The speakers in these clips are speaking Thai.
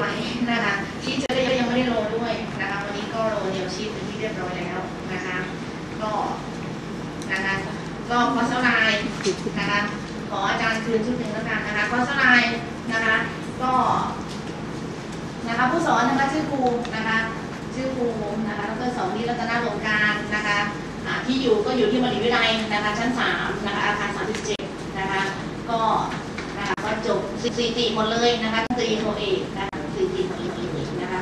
ไม่ไหวนะคะชีสเจอได้ยังไม่ได้โรลด้วยนะคะวันนี้ก็โรลเดียวชีสเป็นที่เรียบร้อยแล้วนะคะก็นะคะก็คอสไลน์นะคะขออาจารย์คืนชุดหนึ่งแล้วกันนะคะคอสไลน์นะคะก็นะคะผู้สอนนะคะชื่อครูนะคะชื่อครูนะคะดรสองนิรัตนาลงการนะคะที่อยู่ก็อยู่ที่มหาวิทยาลัยนะคะชั้น3นะคะอาคาร37นะคะก็นะคะก็จบสี่จีหมดเลยนะคะตรีโทเอกนะคะสี่จีหมดเลยนะคะ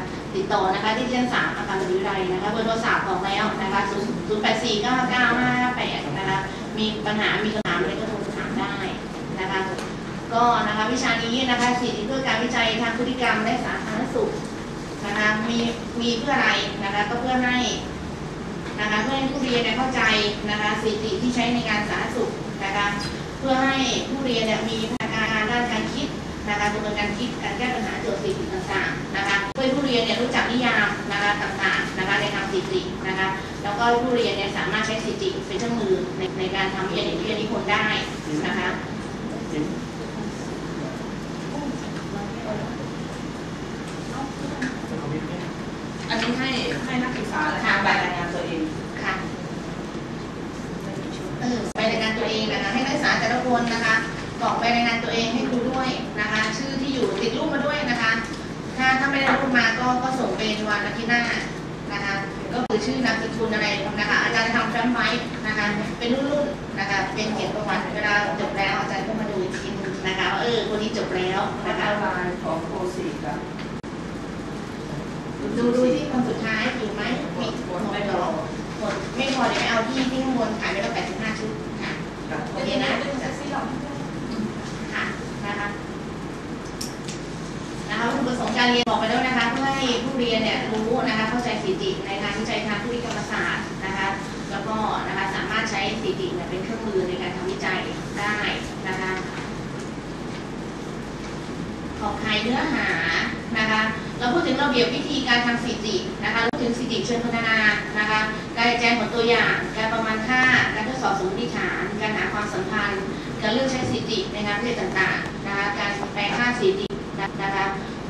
ต่อนะคะที่เชั้น3อาคารมหาวิทยาลัยนะคะเบอร์โทรศัพท์บอกแล้วนะคะ0 0 8 4 9 9 5 8นะคะมีปัญหามีคำถามอะไรก็โทรถามได้นะคะก็นะคะวิชานี้นะคะสิทธิเพื่อการวิจัยทางพฤติกรรมและสาธารณสุขนะคะมีมีเพื่ออะไรนะคะก็เพื่อให้นะคะเพื่อให้ผู้เรียนเนี่ยเข้าใจนะคะสิทธิที่ใช้ในการสาธารณสุขนะคะเพื่อให้ผู้เรียนเนี่ยมีพัฒนาการด้านการคิดนะคะกระบวนการคิดการแก้ปัญหาโจทย์สิทธิต่างๆ นะคะเพื่อให้ผู้เรียนเนี่ยรู้จักนิยามนะคะต่างๆนะคะในคำสิทธินะคะแล้วก็ผู้เรียนเนี่ยสามารถใช้สิทธิเป็นเครื่องมือในในการทำวิทยานิพนธ์นิพนธ์ได้นะคะอันนี้ให้ให้นักศึกษาและทำใบรายงานตัวเองค่ะเออไปรายงานตัวเองนะคะให้นักศึกษาแต่ละคนนะคะบอกไปรายงานตัวเองให้ครูด้วยนะคะ ชื่อที่อยู่ติดรูปมาด้วยนะคะถ้าถ้าไม่ได้รูปมาก็ก็ส่งเป็นวันอาทิตย์หน้านะคะก็คือชื่อนามสกุลอะไรนะคะอาจารย์จะทำแฟ้มไว้นะคะเป็นรุ่นๆนะคะเป็นเขียนประวัติเวลาจบแล้ว อาจารย์ก็มาดูอีกทีนึงนะคะว่าเออคนนี้จบแล้วนะนะคะคะลายของโคสีกับดูดูที่คนสุดท้ายอยู่ไหมมีหมดไม่พอหมดไม่พอเดี๋ยวไปเอาที่ที่ข้างบนขายไปแล้วแปดสิบห้าชุดค่ะกับโอเคนะค่ะนะคะ นะคะวัตถุประสงค์การเรียนบอกไปแล้วนะคะเพื่อให้ผู้เรียนเนี่ยรู้นะคะเข้าใจสิติในทางวิจัยทางพฤติกรรมศาสตร์นะคะ แล้วก็นะคะสามารถใช้สิติเนี่ยเป็นเครื่องมือในการทำวิจัยได้นะคะขอบใครเนื้อหานะคะเราพูดถึงระเบียบวิธีการทำสถิตินะคะพูดถึงสถิติเชิงพัฒนานะคะการแจงผลตัวอย่าง การประมาณค่า การทดสอบสมมติฐาน การหาความสัมพันธ์ การเลือกใช้สถิติในงานวิจัยต่างๆนะคะการแปลค่าสถิติ นะคะ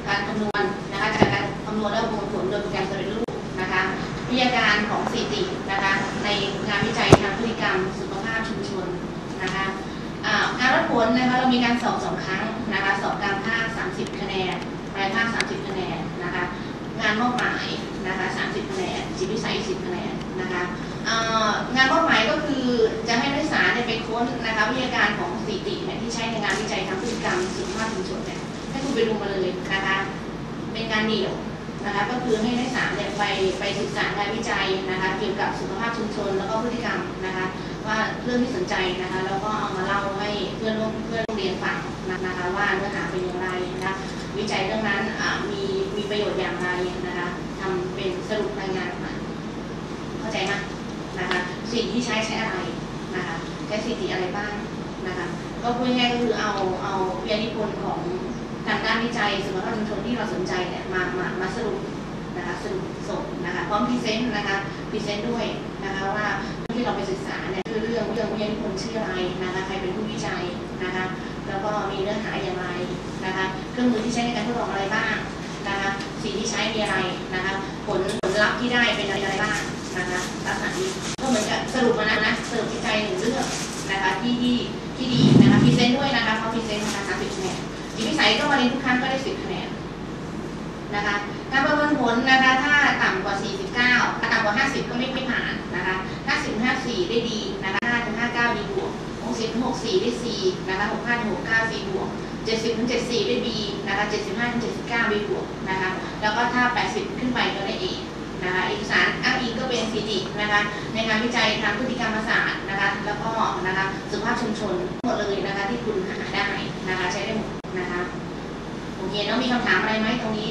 การคำนวณนะคะจากการคำนวณและประมวลผลโดยโปรแกรมสำเร็จรูปนะคะวิทยาการของสถิตินะคะในงานวิจัยทางพฤติกรรมสุขภาพชุมชนนะคะการวัดผลนะคะเรามีการสอบสองครั้งนะคะสอบกลางภาค 30 คะแนนปลายภาค 30 คะแนนนะคะงานมอบหมายนะคะ 30 คะแนนจิตวิสัย 10 คะแนนนะคะงานมอบหมายก็คือจะให้นักศึกษาเนี่ยไปค้นนะคะวิทยาการของสถิติเนี่ยที่ใช้ในงานวิจัยทางพฤติกรรมสุขภาพชุมชนเนี่ย ให้คุณไปดูมาเลยนะคะ เป็นงานเดี่ยวนะคะก็คือให้นักศึกษาเนี่ยไปไปศึกษางานวิจัยนะคะเกี่ยวกับสุขภาพชุมชนแล้วก็พฤติกรรมนะคะ ว่าเรื่องที่สนใจนะคะแล้วก็เอามาเล่าให้เพื่อนร่วมเพื่อนร่วมเรียนฟังนะคะว่าเนื้อหาเป็นอย่างไรนะคะวิจัยเรื่องนั้นมีมีประโยชน์อย่างไรนะคะทำเป็นสรุปรายงานมาเข้าใจไหมนะคะสิ่งที่ใช้ใช้อะไรนะคะใช้สิทธิอะไรบ้างนะคะก็พูดง่ายก็คือเอาเอาวิทยานิพนธ์ของ ทางด้านวิจัยสุขภาพชุมชนที่เราสนใจเนี่ยมามามาสรุปนะคะสรุปส่งนะคะพร้อมพรีเซนต์นะคะพรีเซนต์ด้วยนะคะว่าที่เราไปศึกษาเนี่ยคือเรื่องเรื่องวิทยานิพนธ์ชื่ออะไรนะคะใครเป็นผู้วิจัยนะคะแล้วก็มีเนื้อหาอย่างไรนะคะเครื่องมือที่ใช้ในการทดลองอะไรบ้างนะคะสิ่งที่ใช้มีอะไรนะคะผลผลลัพธ์ที่ได้เป็นอะไรบ้างนะคะลักษณะนี้ก็เหมือนกับสรุปมานะนะสรุปวิจัยหนึ่งเรื่องนะคะที่ที่ที่ดีนะคะพรีเซนต์ด้วยนะคะเขาพรีเซนต์นะคะสามสิบคะแนน จิตวิสัยก็มาเรียนทุกครั้งก็ได้สิบคะแนนนะคะการประเมินผลนะคะถ้าต่ำกว่า 49 ถ้าต่ำกว่า 50 ก็ไม่ไม่ผ่านนะคะ50ถึง54 ได้ดีนะคะ5ถึง59ดีบวก60ถึง64 ได้ C นะคะ65ถึง69 C บวก 70ถึง74 ได้ B นะคะ75ถึง79 B บวกนะคะแล้วก็ถ้า 80 ขึ้นไปก็ได้ A นะคะเอกสารอ้างอิงก็เป็นสิตินะคะในงานวิจัยทางพฤติกรรมศาสตร์นะคะแล้วก็นะคะสุขภาพชุมชนหมดเลยนะคะที่คุณหาได้นะคะใช้ได้หมด นะคะโอเคเนาะมีคำถามอะไรไหมตรงนี้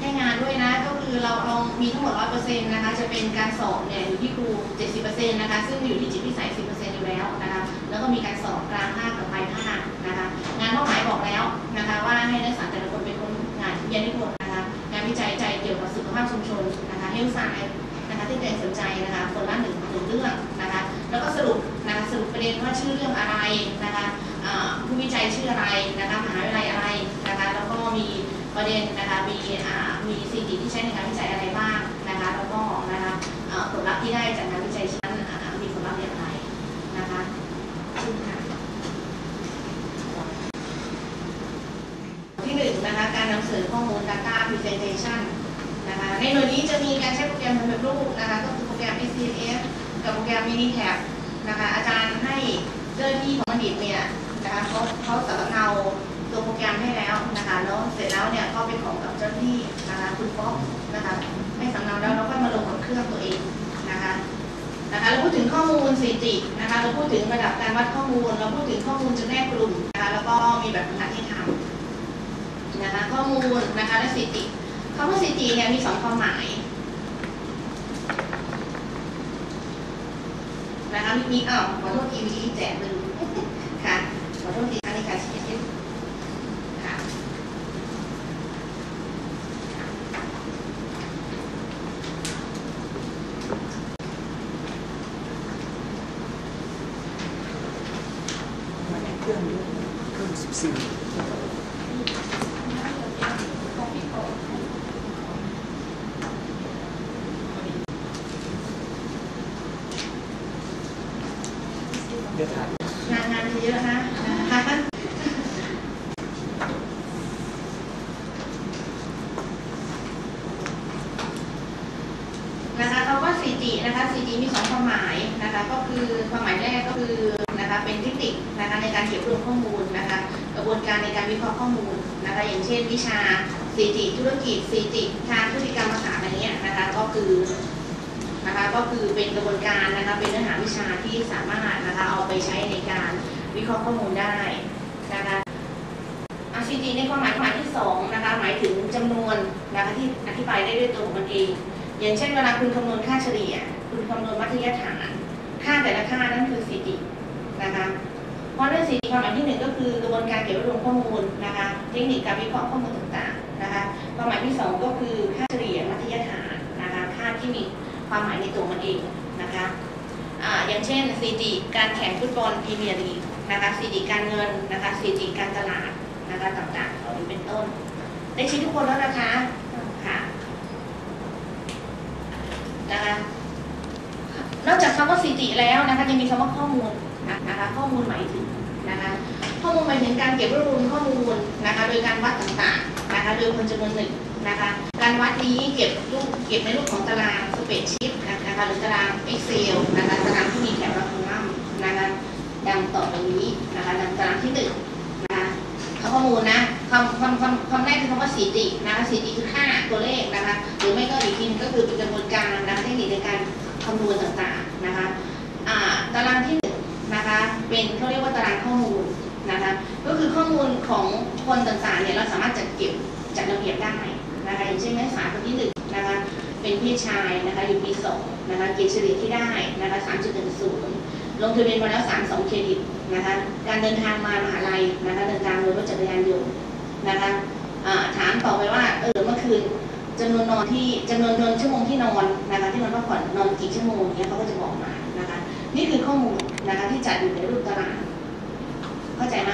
ให้งานด้วยนะก็คือเราเรามีทั้งหมด100%นต์นะคะจะเป็นการสอบเนี่ยอยู่ที่ครู70%นต์นะคะซึ่งอยู่ที่จิตวิสัย10%อร์เซ็นต์อยู่แล้วนะคะแล้วก็มีการสอบกลางภาคกับปลายภาคนะคะงานเป้าหมายบอกแล้วนะคะว่าให้นักศึกษาแต่ละคนเป็นคนงานวิทยานิพนธ์นะคะงานวิจัยใจเกี่ยวกับสุขภาพชุมชนนะคะเฮลไซด์นะคะที่ตัวเองสนใจนะคะคนละหนึ่งหนึ่งเรื่องนะคะแล้วก็สรุป นะสรุปประเด็นว่าชื่อเรื่องอะไรนะคะผู้วิจัยชื่ออะไรนะคะมหาวิทยาลัยอะไรนะคะแล้วก็มีประเด็นนะคะมีมีสิ่งที่ใช้ในการวิจัยอะไรบ้างนะคะแล้วก็นะคะผลลัพธ์ที่ได้จากงานวิจัยชั้นมีผลลัพธ์อย่างไรนะคะซึ่งค่ะที่หนึ่งนะคะการนำเสนอข้อมูล Data Presentation นะคะในหน่วยนี้จะมีการใช้โปรแกรมสำเร็จรูปนะคะก็คือโปรแกรม PCF กับโปรแกรม Minitab นะคะอาจารย์ให้เจ้าหน้าที่ของบัณฑิตเนี่ยนะคะเขาเขาสำเนาตัวโปรแกรมให้แล้วนะคะแล้วเสร็จแล้วเนี่ยก็ไปของกับเจ้าหน้าที่นะคะคุณฟอกนะคะให้สำเนาแล้วเราก็มาลงบนเครื่องตัวเองนะคะนะคะเราพูดถึงข้อมูลสถิตินะคะเราพูดถึงระดับการวัดข้อมูล เราพูดถึงข้อมูลจำแนกกลุ่มนะคะแล้วก็มีแบบฝึกหัดให้ทำนะคะข้อมูลนะคะและสถิติคำว่าสถิติเนี่ยมีสองความหมาย นะคะมีมีอ้าวขอโทษทีเมื่อกี้แจกลืมค่ะขอโทษทีอันนี้ค่ะชี้ชี้ค่ะเครื่องเครื่องสิบสี่เดี๋ยวถ่าย งานงานเยอะนะนะคะ นะคะคำว่าสี จินะคะสีจิมีสองความหมายนะคะก็คือความหมายแรกก็คือนะคะเป็นเทคนิคนะคะในการเก็บรวมข้อมูลนะคะกระบวนการในการวิเคราะห์ข้อมูลนะคะอย่างเช่น วิชาสีจิธุรกิจสีจิทางพฤติกรรมภาษาอะไรเงี้ยนะคะก็คือนะคะก็คือเป็นกระบวนการนะคะเป็นเนื้อหาวิชาที่สามารถนะคะเอาไปใช้ในการวิเคราะห์ข้อมูลได้นะคะอาชีจีในความหมายความหมายที่สองนะคะหมายถึงจำนวนนะคะที่อธิบายได้ด้วยตัวของมันเอง อย่างเช่นเวลาคุณคำนวณค่าเฉลี่ย คุณคำนวณมัธยฐาน ค่าแต่ละค่านั่นคือสถิตินะคะเพราะเรื่องสถิติความหมายที่หนึ่งก็คือกระบวนการเก็บรวบรวมข้อมูลนะคะเทคนิคการวิเคราะห์ข้อมูลต่างๆนะคะความหมายที่สองก็คือค่าเฉลี่ยมัธยฐานนะคะค่าที่มีความหมายในตัวมันเองนะคะอ่าอย่างเช่นสถิติการแข่งฟุตบอลพรีเมียร์ลีกนะคะสถิติการเงินนะคะสถิติการตลาดนะคะต่างๆเหล่านี้เป็นต้นได้ชี้ทุกคนแล้วนะคะค่ะนะคะ นอกจากคำว่าสถิติแล้วนะคะยังมีคำว่าข้อมูลนะคะข้อมูลหมายถึงนะคะข้อมูลหมายถึงการเก็บรวบรวมข้อมูลนะคะโดยการวัดต่างๆนะคะโดยคนจำนวนหนึ่งนะคะการวัดนี้เก็บรูปเก็บในรูปของตารางสเปซชีตนะคะหรือตาราง Excel นะคะตารางที่มีแถวระคลัมนะคะดังต่อไปนี้นะคะดังตารางที่หนึ่งนะคะข้อมูลนะคำคำคำคำแรกคือคำว่าสถิตินะคะสถิติคือค่าตัวเลข ของคนต่างๆเนี่ยเราสามารถจัดเก็บจัดระเบียบได้นะคะอย่างเช่นนักศึกษาคนที่หนึ่งนะคะเป็นเพศชายนะคะอยู่ปีสองนะคะเกรดเฉลี่ยที่ได้นะคะ3.10ลงทะเบียนมาแล้ว3 2เครดิตนะคะการเดินทางมามหาลัยนะคะเดินทางโดยรถจักรยานยนต์นะคะถามต่อไปว่าเออเมื่อคืนจำนวนนอนที่จำนวนนอนชั่วโมงที่นอนนะคะที่มันพักผ่อนนอนกี่ชั่วโมงเนี่ยเขาก็จะบอกมานะคะนี่คือข้อมูลนะคะที่จัดอยู่ในรูปตารางเข้าใจไหม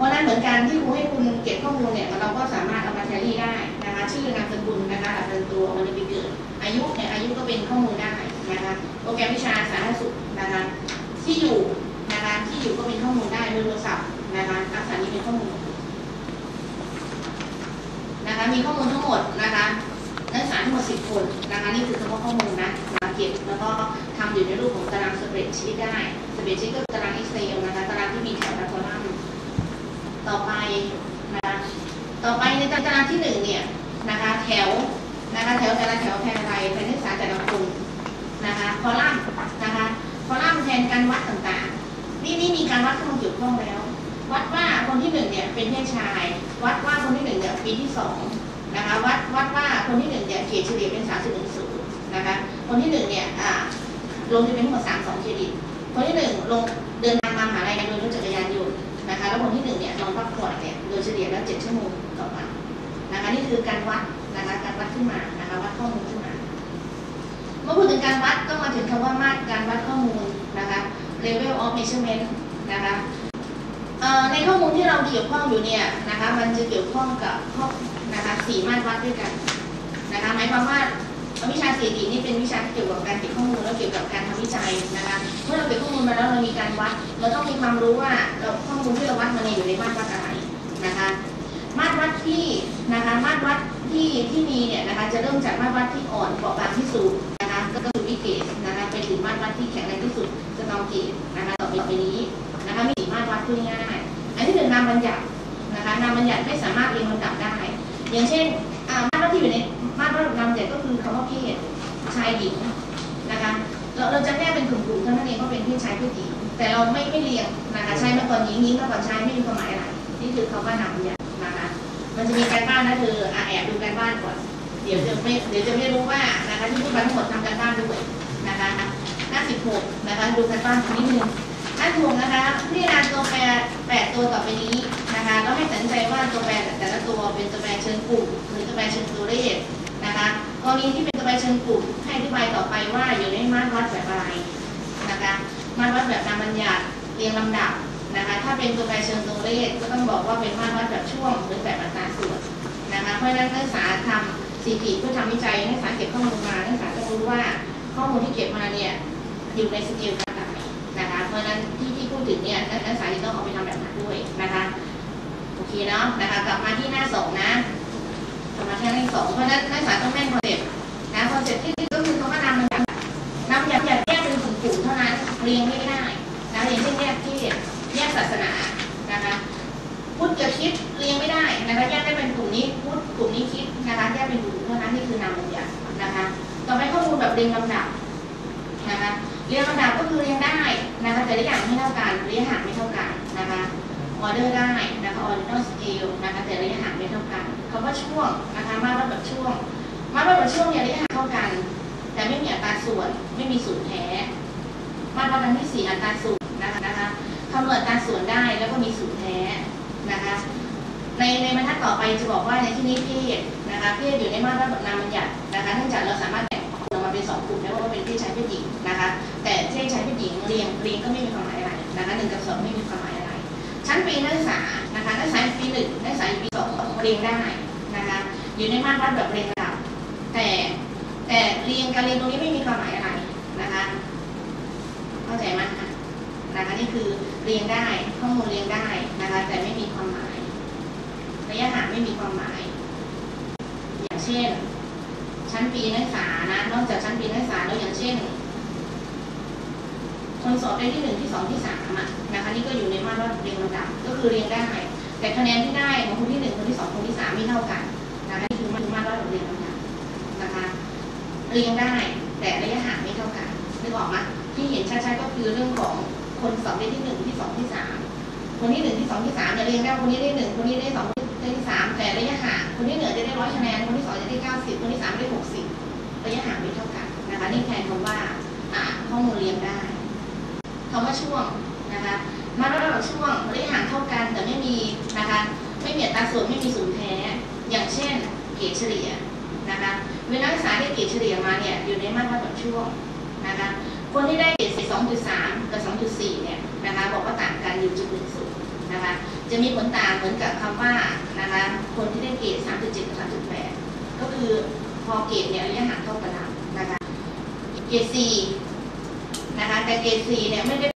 เพราะนั้นเหมือนกันที่ครูให้คุณเก็บข้อมูลเนี่ยเราก็สามารถเอามาแทนที่ได้นะคะชื่อนามสกุลนะคะอัตราตัววันปีเกิดอายุเนี่ยอายุก็เป็นข้อมูลได้นะคะโปรแกรมวิชาสาธารณสุขนะคะที่อยู่นะคะที่อยู่ก็เป็นข้อมูลได้เบอร์โทรศัพท์นะคะอักษรนี้เป็นข้อมูลนะคะมีข้อมูลทั้งหมดนะคะนักศึกษาทั้งหมด 10 คนนะคะนี่คือคำว่าข้อมูลนะมาเก็บแล้วก็ทำอยู่ในรูปของตารางสเปรดชีตได้สเปรดชีตก็ตาราง Excel นะคะตารางที่มีแถวและคอลัมน์ ต่อไปนะคะต่อไปในตารางที่หนึ่งเนี่ยนะคะแถวนะคะแถวแต่ละแถวแทนอะไรเป็นนักศึกษาแต่ละคนนะคะคอลัมน์นะคะคอลัมน์แทนการวัดต่างๆ นี่นี่มีการวัดข้ามาเกี่ยวข้องแล้ว วัดว่าคนที่หนึ่งเนี่ยเป็นเพศชาย วัดว่าคนที่หนึ่งเนี่ยปีที่สองนะคะวัดวัดว่าคนที่หนึ่งเนี่ยเกรดเฉลี่ยเป็นสามสิบหนึ่งศูนย์นะคะคนที่หนึ่งเนี่ยอ่าลงจะเป็นทั้งหมดสามสองเครดิตคนที่หนึ่งลงเดินทางมาหาลัยโดยรถจักรยานยนต์ นะคะแล้วคนที่หนึ่งเนี่ยนอนพักผ่อนเนี่ยโดยเฉลี่ยแล้วเจ็ดชั่วโมงต่อวันนะคะนี่คือการวัดนะคะการวัดขึ้นมานะคะวัดข้อมูลขึ้นมา เมื่อพูดถึงการวัดก็มาถึงคำว่ามาตรการวัดข้อมูลนะคะ level of measurement นะคะในข้อมูลที่เราเกี่ยวข้องอยู่เนี่ยนะคะมันจะเกี่ยวข้องกับข้อนะคะสี่มาตรวัดด้วยกันนะคะหมายความว่าวิชาสถิตินี่เป็นวิชาที่เกี่ยวกับการเก็บข้อมูลและเกี่ยวกับการทำวิจัยนะคะเมื่อเราเก็บข้อมูลมาแล้วเรามีการวัด เราต้องมีความรู้ว่าเราข้อมูล ที่ที่มีเนี่ยนะคะจะเริ่มจากมาตรวัดที่อ่อนเบาบางที่สุดนะคะก็คือวิเกตนะคะไปถึงมาตรวัดที่แข็งแรงที่สุดสตองเกตนะคะต่อไปต่อไปนี้นะคะมีมาตรวัดพูดง่ายๆอันที่หนึ่งนามบัญญัตินะคะนามบัญญัติไม่สามารถเรียงลำดับได้ อย่างเช่นมาตรวัดที่อยู่ในมาตรวัดนามบัญญัติก็คือคำว่าเพศชายหญิงนะคะเราเราจะแยกเป็นกลุ่มๆเท่านั้นเองว่าเป็นเพศชายเพศหญิงแต่เราไม่ไม่เรียงนะคะชายมาก่อนหญิงหญิงมาก่อนชายไม่มีความหมายอะไรนี่คือคำว่านามบัญญัติ มันจะมีการบ้านนะเธออะแอบดูการบ้านก่อน เดี๋ยวจะไม่เดี๋ยวจะไม่รู้ว่านะคะที่พูดมาทั้งหมดทำการบ้านด้วยนะคะหน้าสิบหกนะคะดูการบ้านนิดนึงหน้าถูกนะคะนี่นาตัวแปรแปดตัวต่อไปนี้นะคะก็ให้สังใจว่าตัวแปรแต่ละตัวเป็นตัวแปรเชิงกลุ่มหรือตัวแปรเชิงตัวเลขนะคะกรณีที่เป็นตัวแปรเชิงกลุ่มให้อธิบายต่อไปว่าอยู่ในมาตรวัดแบบอะไรนะคะมาตรวัดแบบนามบัญญัติเรียงลำดับ นะคะถ้าเป็นตัวแปรเชิงตัวเลขก็ต้องบอกว่าเป็นมาตรวัดแบบช่วงหรือแบบอัตราส่วนนะคะเพราะฉะนั้นนักศึกษาทำสีกิเพื่อทำวิจัยนักศึกษาเก็บข้อมูลมานักศึกษาต้องรู้ว่าข้อมูลที่เก็บมาเนี่ยอยู่ในสเกลการไหนนะคะเพราะฉะนั้นที่ที่พูดถึงเนี่ยนักศึกษาจะต้องเอาไปทำแบบนั้นด้วยนะคะโอเคเนาะนะคะกลับมาที่หน้าสองนะกลับมาที่หน้าสองเพราะนั้นนักศึกษาต้องแม่นคอนเซ็ปต์นะคอนเซ็ปต์ที่ มาตรวัดแบบช่วงเนี่ยระยะห่าเท่ากัน แต่ไม่มีอัตราส่วนไม่มีสูตรแท้มาตรวัดอันที่สี่อัตราส่วนนะคะนะคะคำนวณอัตราส่วนได้แล้วก็มีสูตรแท้นะคะในในบรรทัดต่อไปจะบอกว่าในที่นี้เพศนะคะเพศอยู่ในมาตรวัดนามบัญญัตินะคะเนื่องจากเราสามารถแบ่งออกมาเป็นสองกลุ่มได้ว่าเป็นเพศชายเพศหญิงนะคะ แต่เพศชายเพศหญิงเรียงเรียงก็ไม่มีความหมายอะไรนะคะหนึ่งกับสองไม่มีความหมายอะไร ชั้นปีนักศึกษานะคะนักศึกษาปีหนึ่งนักศึกษาปีสองเรียงได้นะคะอยู่ในมาตรวัดแบบเรียง แต่แต่เรียงการเรียงตรงนี้ไม่มีความหมายอะไรนะคะ เข้าใจไหมคะนะคะนี่คือเรียงได้ข้อมูลเรียงได้นะคะ แต่ไม่มีความหมายระยะห่างไม่มีความหมาย อย่างเช่น ชั้นปีนักศึกษานะนอกจากชั้นปีนักศึกษาแล้วอย่างเช่นคนสอบได้ที่หนึ่งที่สองที่สามอะนะคะ นี่ก็อยู่ในมาตรวัดเรียงลำดับก็คือเรียงได้แต่คะแนนที่ได้ของคนที่หนึ่งคนที่สองคนที่สามไม่เท่ากันนะคะนี่คือมาตรวัดเรียงลำดับ นะคะเรียงได้แต่ระยะห่างไม่เท่ากันนึกออกไหมที่เห็นชัดๆก็คือเรื่องของคนสอบได้ที่หนึ่งที่สองที่สามคนที่หนึ่งที่สองที่สามเนี่ยเรียงได้คนนี้ได้หนึ่งคนนี้ได้สองคนนี้ได้ที่สามแต่ระยะห่างคนที่หนึ่งจะได้ร้อยคะแนนคนที่สองจะได้เก้าสิบคนที่สามได้หกสิบระยะห่างไม่เท่ากันนะคะนี่แทนคำว่าอ่าข้อมูลเรียงได้คำว่าช่วงนะคะมาตรวัดช่วงระยะห่างเท่ากันแต่ไม่มีนะคะไม่มีอัตราส่วนไม่มีศูนย์แท้อย่างเช่น เกรดเฉลี่ย นะคะเวลานักศึกษาได้เกรดเฉลี่ยมาเนี่ยอยู่ในมาตรวัดแบบช่วงนะคะคนที่ได้เกรด2.3 กับ 2.4 เนี่ยนะคะบอกว่าต่างกันอยู่จุดหนึ่งศูนย์นะคะจะมีผลต่างเหมือนกับคำว่านะคะคนที่ได้เกรด3.7 กับ 3.8 ก็คือพอเกรดเนี่ยระยะห่างเท่ากันนะคะเกรด4นะคะแต่เกรด4เนี่ยไม่ได้